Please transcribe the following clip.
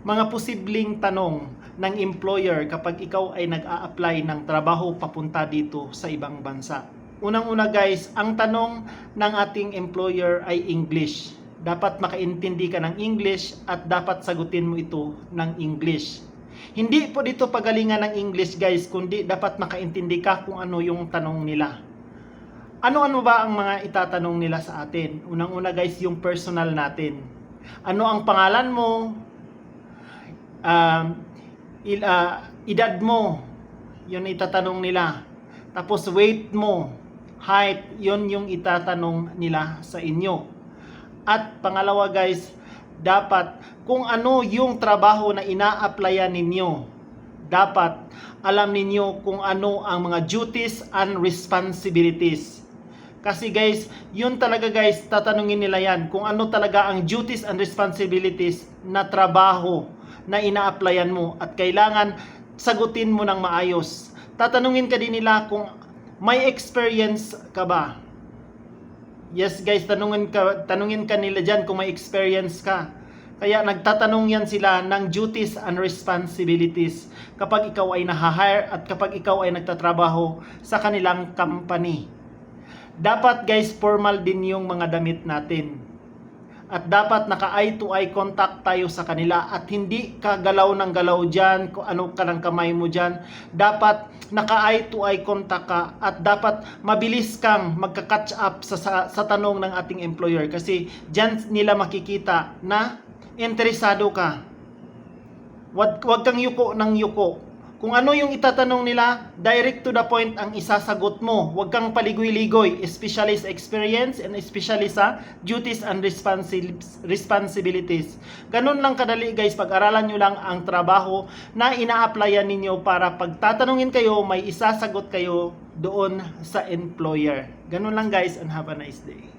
mga posibleng tanong ng employer kapag ikaw ay nag-a-apply ng trabaho papunta dito sa ibang bansa. Unang-una guys, ang tanong ng ating employer ay English. Dapat makaintindi ka ng English at dapat sagutin mo ito ng English. Hindi po dito pagalingan ng English guys, kundi dapat makaintindi ka kung ano yung tanong nila. Ano-ano ba ang mga itatanong nila sa atin? Unang-una guys, yung personal natin. Ano ang pangalan mo? Um, il, ah, edad mo, yun itatanong nila. Tapos weight mo, height, yun yung itatanong nila sa inyo. At pangalawa guys, dapat kung ano yung trabaho na ina-applyan ninyo, dapat alam ninyo kung ano ang mga duties and responsibilities. Kasi guys, yun talaga guys, tatanungin nila yan kung ano talaga ang duties and responsibilities na trabaho na ina-applyan mo at kailangan sagutin mo ng maayos. Tatanungin ka din nila kung may experience ka ba. Yes guys, tanungin ka, tanungin ka nila dyan kung may experience ka. Kaya nagtatanong yan sila ng duties and responsibilities kapag ikaw ay nahahire at kapag ikaw ay nagtatrabaho sa kanilang company. Dapat guys, formal din yung mga damit natin. At dapat naka eye to eye contact tayo sa kanila at hindi ka galaw ng galaw dyan, kung ano ka ng kamay mo dyan. Dapat naka eye to eye contact ka at dapat mabilis kang magka-catch up sa, sa, sa tanong ng ating employer kasi dyan nila makikita na interesado ka. Wag, wag kang yuko ng yuko. Kung ano yung itatanong nila, direct to the point ang isasagot mo. Huwag kang paligoy-ligoy, especially sa experience and especially sa duties and responsi- responsibilities. Ganun lang kadali guys, pag-aralan nyo lang ang trabaho na ina-applyan ninyo para pag tatanungin kayo, may isasagot kayo doon sa employer. Ganun lang guys and have a nice day.